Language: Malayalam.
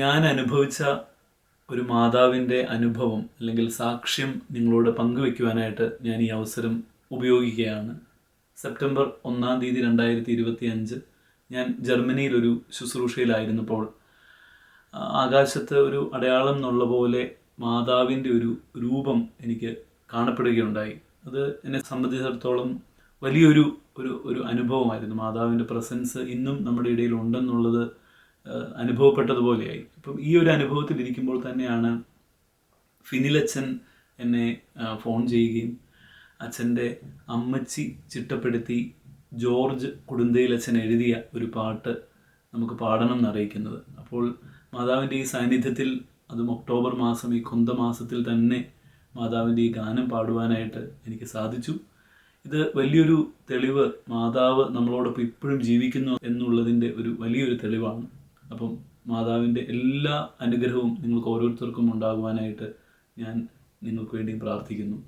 ഞാൻ അനുഭവിച്ച ഒരു മാതാവിന്റെ അനുഭവം അല്ലെങ്കിൽ സാക്ഷ്യം നിങ്ങളോട് പങ്കുവെക്കുവാനായിട്ട് ഞാൻ ഈ അവസരം ഉപയോഗിക്കുകയാണ്. സെപ്റ്റംബർ ഒന്നാം തീയതി രണ്ടായിരത്തി ഇരുപത്തി അഞ്ച് ഞാൻ ജർമ്മനിയിലൊരു ശുശ്രൂഷയിലായിരുന്നപ്പോൾ ആകാശത്ത് ഒരു അടയാളം എന്നുള്ള പോലെ മാതാവിന്റെ ഒരു രൂപം എനിക്ക് കാണപ്പെടുകയുണ്ടായി. അത് എന്നെ സംബന്ധിച്ചിടത്തോളം വലിയൊരു ഒരു ഒരു അനുഭവമായിരുന്നു. മാതാവിന്റെ പ്രസൻസ് ഇന്നും നമ്മുടെ ഇടയിൽ ഉണ്ടെന്നുള്ളത് അനുഭവപ്പെട്ടതുപോലെയായി. അപ്പം ഈ ഒരു അനുഭവത്തിൽ ഇരിക്കുമ്പോൾ തന്നെയാണ് ഫിനിലച്ഛൻ എന്നെ ഫോൺ ചെയ്യുകയും അച്ഛന്റെ അമ്മച്ചി ചിട്ടപ്പെടുത്തി ജോർജ് കുടുന്തയിലച്ഛൻ എഴുതിയ ഒരു പാട്ട് നമുക്ക് പാടണം എന്നറിയിക്കുന്നത്. അപ്പോൾ മാതാവിന്റെ ഈ സാന്നിധ്യത്തിൽ അതും ഒക്ടോബർ മാസം ഈ കൊന്ത മാസത്തിൽ തന്നെ മാതാവിന്റെ ഈ ഗാനം പാടുവാനായിട്ട് എനിക്ക് സാധിച്ചു. ഇത് വലിയൊരു തെളിവ് മാതാവ് നമ്മളോടൊപ്പം ഇപ്പോഴും ജീവിക്കുന്നു എന്നുള്ളതിന്റെ ഒരു വലിയൊരു തെളിവാണ്. അപ്പം മാതാവിന്റെ എല്ലാ അനുഗ്രഹവും നിങ്ങൾക്ക് ഓരോരുത്തർക്കും ഉണ്ടാകുവാനായിട്ട് ഞാൻ നിങ്ങൾക്ക് വേണ്ടി പ്രാർത്ഥിക്കുന്നു.